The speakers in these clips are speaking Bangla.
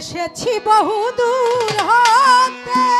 এসেছি বহু দূর হতে।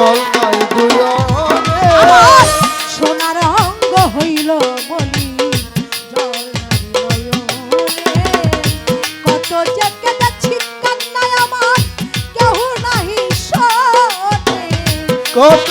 জল নাই দুয়নে সোনার অঙ্গ হইল বলি জল কত যে কেটেছি কান্নায় আমার কেহ নাহি সনে কত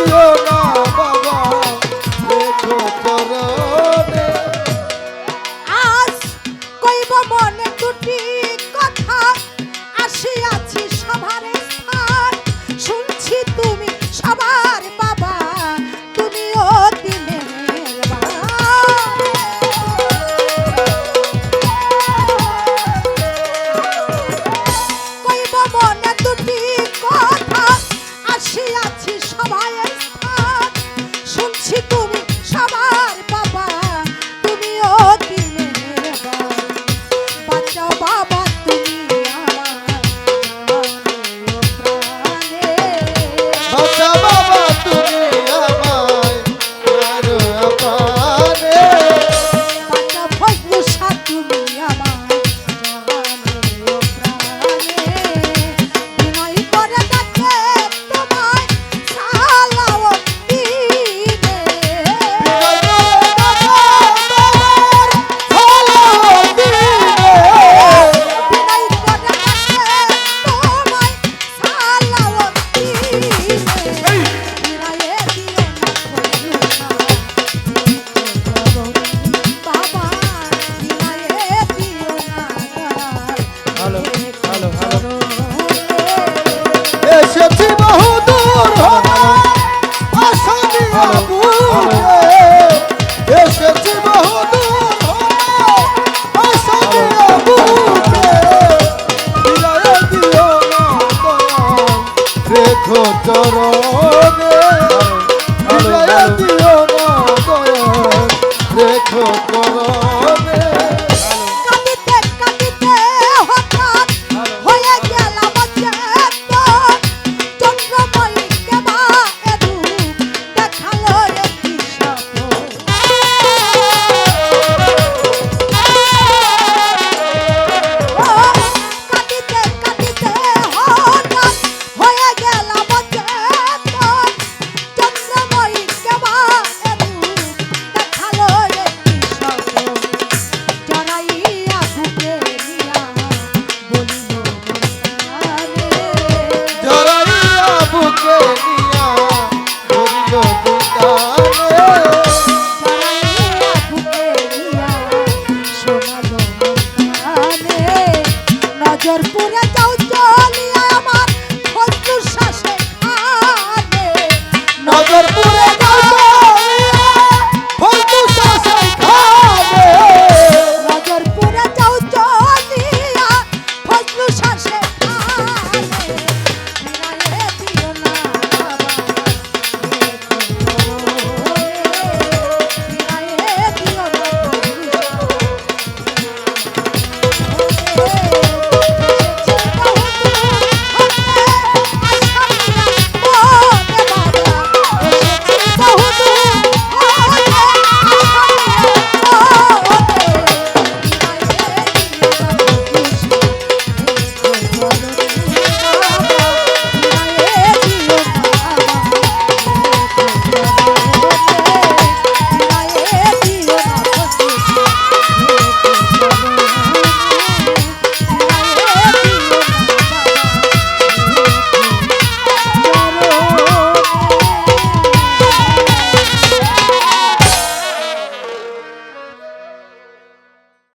করিও না চরণ